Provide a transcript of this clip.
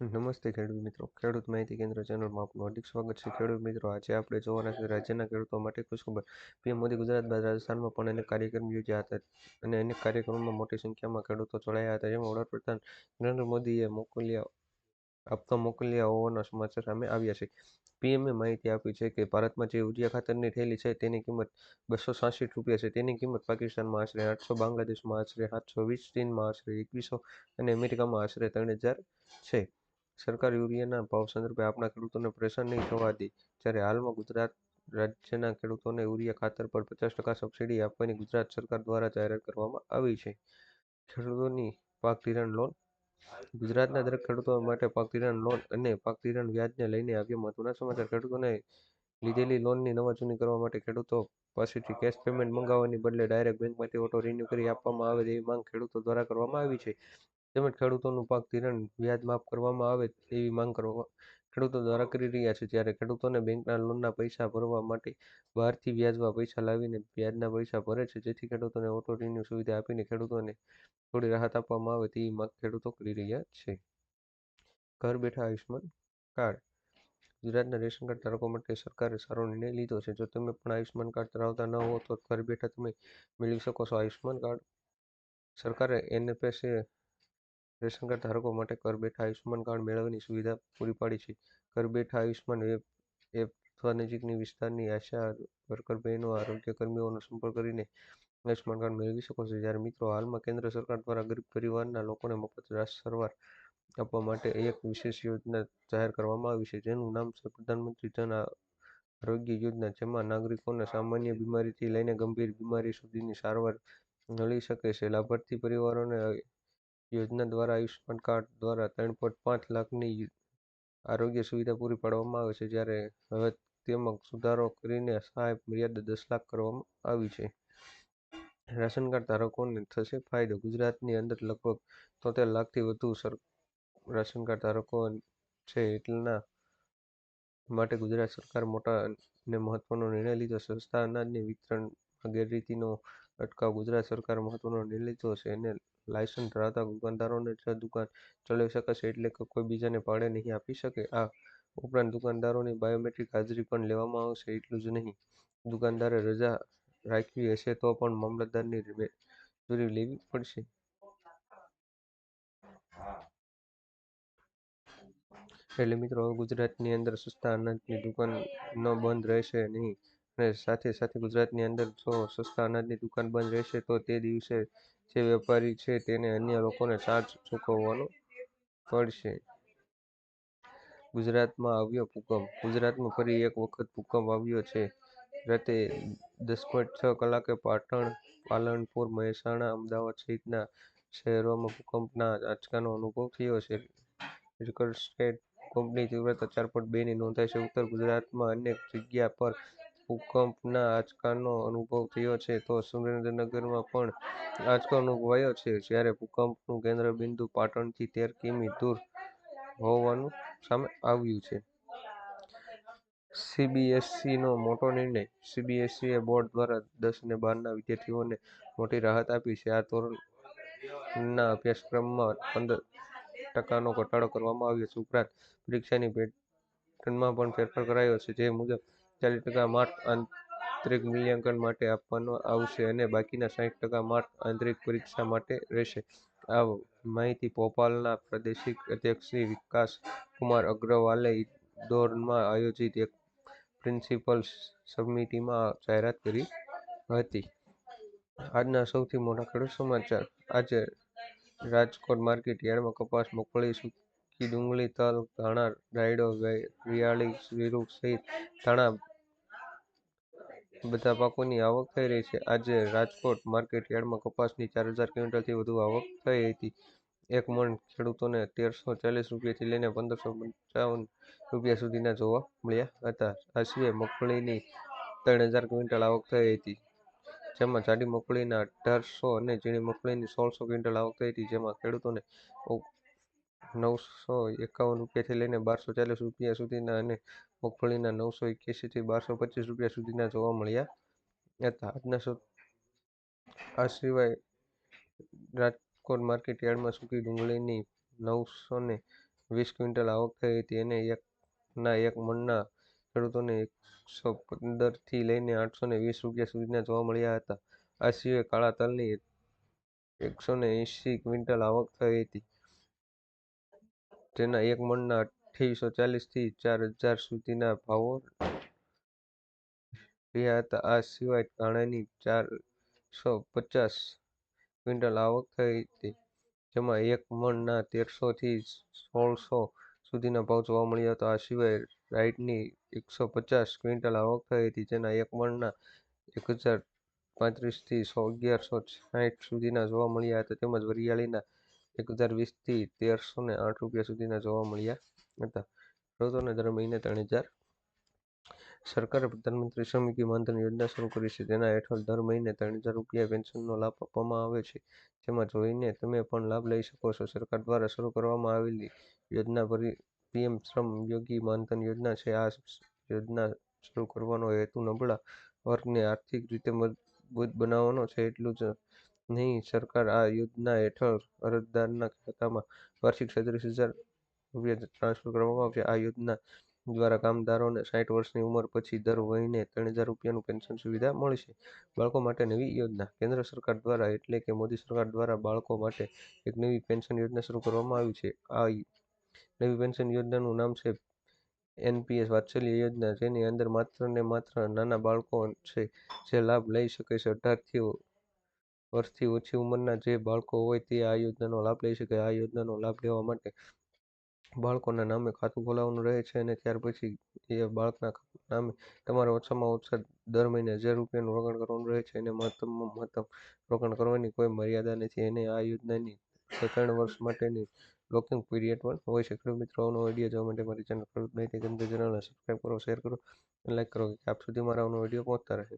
નમસ્તે ખેડૂત મિત્રો. ખેડૂત માહિતી કેન્દ્ર ચેનલમાં આપનું હાર્દિક સ્વાગત છે. ખેડૂત મિત્રો, આજે આપણે જોવાના છે રાજ્યના ખેડૂતો માટે ખુશખબર. પીએમ મોદી ગુજરાત બાદ રાજસ્થાનમાં પણ અનેક કાર્યક્રમ યોજ્યા હતા અને અનેક કાર્યક્રમોમાં મોટી સંખ્યામાં ખેડૂતો જોડાયા હતા. જેમાં વડાપ્રધાન નરેન્દ્ર મોદીએ મોકલ્યા, આપતા મોકલ્યા હોવાના સમાચાર સામે આવ્યા છે. પીએમએ માહિતી આપી છે કે ભારતમાં જે યુરિયા ખાતરની થેલી છે તેની કિંમત બસો સાસઠ રૂપિયા છે. તેની કિંમત પાકિસ્તાનમાં આશરે આઠસો, બાંગ્લાદેશમાં આશરે સાતસો વીસ ચીનમાં આશરે એકવીસો અને અમેરિકામાં આશરે ત્રણ હજાર છે. સરકાર યુરિયાના ભાવ સંદર્ભે આપણા ખેડૂતોને પરેશાન નહીં થવા દે. જ્યારે હાલમાં ગુજરાત રાજ્યના ખેડૂતોને યુરિયા ખાતર પર પચાસ ટકા સબસિડી આપવાની ગુજરાત સરકાર દ્વારા જાહેરાત કરવામાં આવી છે. ખેડૂતોની પાક ધિરાણ લોન, ગુજરાતના દરેક ખેડૂતો માટે પાક ધિરાણ લોન અને પાક ધિરાણ વ્યાજને લઈને આવ્યા મહત્વના સમાચાર. ખેડૂતોને લીધેલી લોનની નવા જૂની કરવા માટે ખેડૂતો પાસેથી કેશ પેમેન્ટ મંગાવવાની બદલે ડાયરેક્ટ બેંકમાંથી ઓટો રિન્યુ કરી આપવામાં આવે તેવી માંગ ખેડૂતો દ્વારા કરવામાં આવી છે. તેમજ ખેડૂતોનું પાક ધિરાણ વ્યાજ માફ કરવામાં આવે તેવી માંગ કરવા ખેડૂતો દ્વારા કરી રહ્યા છે જ્યારે ખેડૂતોને બેંકના લોનના પૈસા ભરવા માટે બહારથી વ્યાજમાં પૈસા લાવીને વ્યાજના પૈસા ભરે છે, જેથી ખેડૂતોને ઓટો રિન્યુ સુવિધા આપીને ખેડૂતોને થોડી રાહત આપવામાં આવે તેવી માંગ ખેડૂતો કરી રહ્યા છે. ઘર બેઠા આયુષ્યમાન કાર્ડ. ગુજરાતના રેશન કાર્ડ ધારકો માટે સરકારે સારો નિર્ણય લીધો છે. જો તમે પણ આયુષ્યમાન કાર્ડ ધરાવતા ન હો તો ઘર બેઠા તમે મેળવી શકો છો. આયુષ્યમાન કાર્ડ સરકારે એનએફએસએ રેશન કાર્ડ ધારકો માટે ઘર બેઠા આયુષ્યમાન કાર્ડ મેળવવાની સુવિધા પૂરી પાડી છે. ઘર બેઠા આયુષ્યમાન એપ એપ અથવા નજીકની વિસ્તારની આશા વર્કર બહેનો આરોગ્ય કર્મીઓનો સંપર્ક કરીને આયુષ્યમાન કાર્ડ મેળવી શકો છો. જ્યારે મિત્રો હાલમાં કેન્દ્ર સરકાર દ્વારા ગરીબ પરિવારના લોકોને મફત સારવાર આપવા માટે એક વિશેષ યોજના જાહેર કરવામાં આવી છે, જેનું નામ છે પ્રધાનમંત્રી જન આરોગ્ય યોજના, જેમાં નાગરિકોને સામાન્ય બીમારીથી લઈને ગંભીર બીમારી સુધીની સારવાર મળી શકે છે. લાભાર્થી પરિવારોને યોજના દ્વારા આયુષ્યમાન કાર્ડ દ્વારા ત્રણ પોઈન્ટ પાંચ લાખની આરોગ્ય સુવિધા પૂરી પાડવામાં આવે છે, જ્યારે હવે તેમાં સુધારો કરીને સહાય મર્યાદા દસ લાખ કરવામાં આવી છે. રાશન કાર્ડ ધારકોને થશે ફાયદો. ગુજરાતની અંદર લગભગ તોતેર લાખથી વધુ સર, રાશન કાર્ડ ધારકો છે એટલા માટે ગુજરાત સરકાર મોટા અને મહત્વનો નિર્ણય લીધો. સસ્તા અનાજની વિતરણ ગેરરીતિનો અટકાવ ગુજરાત સરકાર મહત્વનો નિર્ણય લીધો છે અને લાયસન્સ ધરાવતા દુકાનદારોને જ દુકાન ચલાવી શકાશે એટલે કે કોઈ બીજાને ભાડે નહીં આપી શકે. આ ઉપરાંત દુકાનદારોની બાયોમેટ્રિક હાજરી પણ લેવામાં આવશે, એટલું જ નહીં. દુકાનદારે રજા રાખવી હશે તો પણ મામલતદારની મંજૂરી લેવી પડશે. એટલે મિત્રો, ગુજરાતની અંદર સસ્તા અનાજની દુકાન બંધ રહેશે નહીં. અને સાથે સાથે ગુજરાતની અંદર જો સસ્તા અનાજની દુકાન બંધ રહેશે, તો તે દિવસે જે વેપારી છે તેને અન્ય લોકોને ચાર્જ ચૂકવવાનો પડશે. ગુજરાતમાં આવ્યો ભૂકંપ. ગુજરાતમાં ફરી એક વખત ભૂકંપ આવ્યો છે. રાતે દસ પોઈન્ટ છ કલાકે પાટણ, પાલનપુર, મહેસાણા, અમદાવાદ સહિતના શહેરોમાં ભૂકંપના આંચકાનો અનુભવ થયો છે. રિક્ટર સ્ટેટ ભૂકંપની તીવ્રતા ચાર પોઈન્ટ બેની નોંધાઈ છે. ઉત્તર ગુજરાતમાં અનેક જગ્યા પર ભૂકંપના આંચકાનો અનુભવ થયો છે, તો સુરેન્દ્રનગરમાં પણ આંચકો અનુભવાયો છે. જ્યારે ભૂકંપનું કેન્દ્રબિંદુ પાટણથી તેર કિમી દૂર હોવાનું સામે આવ્યું છે. સીબીએસસીનો મોટો નિર્ણય સીબીએસઈએ બોર્ડ દ્વારા દસ અને બારના વિદ્યાર્થીઓને મોટી રાહત આપી છે. આ ધોરણના અભ્યાસક્રમમાં પંદર ટકાનો ઘટાડો કરવામાં આવ્યો છે. ઉપરાંત પરીક્ષાની પેટર્નમાં પણ ફેરફાર કરાયો છે, જે મુજબ ચાલીસ ટકા માર્ક આંતરિક મૂલ્યાંકન માટે આપવામાં આવશે અને બાકીના સાહીઠ ટકા માર્ક આંતરિક પરીક્ષા માટે રહેશે. આ માહિતી ભોપાલના પ્રાદેશિક અધ્યક્ષ શ્રી વિકાસ કુમાર અગ્રવાલે ઇન્દોરમાં આયોજિત એક પ્રિન્સિપલ સમિટીમાં જાહેરાત કરી હતી. આજના સૌથી મોટા ખેડૂત સમાચાર. આજે રાજકોટ માર્કેટ યાર્ડમાં કપાસ મગફળી સૂકી ડુંગળી તલ, ધાણા, રાયડો વરિયાળી જીરું સહિત ધાણા બધા પાકોની આવક થઈ રહી છે. આજે રાજકોટ માર્કેટ યાર્ડમાં કપાસની ચાર હજાર ક્વિન્ટલથી વધુ આવક થઈ હતી. એક મણ ખેડૂતોને તેરસો ચાલીસ રૂપિયાથી લઈને પંદરસો પંચાવન રૂપિયા સુધીના જોવા મળ્યા હતા. આ સિવાય મગફળીની ત્રણ હજાર ક્વિન્ટલ આવક થઈ હતી, જેમાં જાડી મગફળીના અઢારસો અને ઝીણી મગફળીની સોળસો ક્વિન્ટલ આવક થઈ હતી, જેમાં ખેડૂતોને નવસો એકાવન રૂપિયાથી લઈને બારસો ચાલીસ રૂપિયા સુધીના અને મગફળીના નવસો એક્યાસીથી બારસો પચીસ રૂપિયા સુધીના જોવા મળ્યા હતા. આજના આ સિવાય રાજકોટ માર્કેટ યાર્ડમાં સૂકી ડુંગળીની નવસો ને વીસ ક્વિન્ટલ આવક થઈ હતી અને એકના એક મણના ખેડૂતોને એકસો પંદરથી લઈને આઠસો ને વીસ રૂપિયા સુધીના જોવા મળ્યા હતા. આ સિવાય કાળા તલની એકસો ને એંસી ક્વિન્ટલ આવક થઈ હતી. જેના એક મણના અઠ્યાવીસો ચાલીસથી ચાર હજાર સુધીના ભાવો રહ્યા હતા. આ સિવાય ધાણાની ચારસો પચાસ ક્વિન્ટલ આવક થઈ હતી, જેમાં એક મણના તેરસોથી સોળસો સુધીના ભાવ જોવા મળ્યા હતા. આ સિવાય રાઈટની એકસો પચાસ ક્વિન્ટલ આવક થઈ હતી, જેના એક મણના એક હજાર પાંત્રીસથી અગિયારસો સાઠ સુધીના જોવા મળ્યા હતા. તેમજ વરિયાળીના એક હજાર વીસથી તેરસો ને આઠ રૂપિયા સુધીના જોવા મળ્યા હતા. ખેડૂતોને દર મહિને ત્રણ હજાર સરકારે પ્રધાનમંત્રી શ્રમિક માનધન યોજના શરૂ કરી છે. તેના હેઠળ દર મહિને ત્રણ હજાર રૂપિયા પેન્શનનો લાભ આપવામાં આવે છે. જેમાં જોઈને તમે પણ લાભ લઈ શકો છો. સરકાર દ્વારા શરૂ કરવામાં આવેલી યોજના પીએમ શ્રમ યોગી માનધન યોજના છે. આ યોજના શરૂ કરવાનો હેતુ નબળા વર્ગને આર્થિક રીતે મજબૂત બનાવવાનો છે. એટલું જ નહીં સરકાર આ યોજના હેઠળ અરજદારના ખાતામાં વાર્ષિક છત્રીસ હજાર રૂપિયા ટ્રાન્સફર કરવામાં આવશે. આ યોજના દ્વારા કામદારોને સાઠ વર્ષની ઉંમર પછી દર મહિને ત્રણ હજાર રૂપિયાનું પેન્શન સુવિધા મળશે. બાળકો માટે નવી યોજના. કેન્દ્ર સરકાર દ્વારા એટલે કે મોદી સરકાર દ્વારા બાળકો માટે એક નવી પેન્શન યોજના શરૂ કરવામાં આવી છે. આ નવી પેન્શન યોજનાનું નામ છે એનપીએસ વાત્સલ્ય યોજના. જેની અંદર માત્ર ને માત્ર નાના બાળકો છે જે લાભ લઈ શકે છે. અઢારથી વર્ષથી ઓછી ઉંમરના જે બાળકો હોય તે આ યોજનાનો લાભ લઈ શકે આ યોજનાનો લાભ લેવા માટે બાળકોના નામે ખાતું ખોલાવવાનું રહે છે અને ત્યાર પછી એ બાળકના નામે તમારે ઓછામાં ઓછા દર મહિને હજાર રૂપિયાનું રોકાણ કરવાનું રહે છે અને મહત્તમમાં મહત્તમ રોકાણ કરવાની કોઈ મર્યાદા નથી અને આ યોજનાની ત્રણ વર્ષ માટેની લોકિંગ પીરિયડ પણ હોય છે. ખેડૂત મિત્રો આવનો વીડિયો જોવા માટે મારી ચેનલ ખેડૂત માહિતી કેન્દ્ર ચેનલને સબસ્ક્રાઈબ કરો શેર કરો અને લાઈક કરો કે આપ સુધી મારા આવનો વીડિયો પહોંચતા રહે.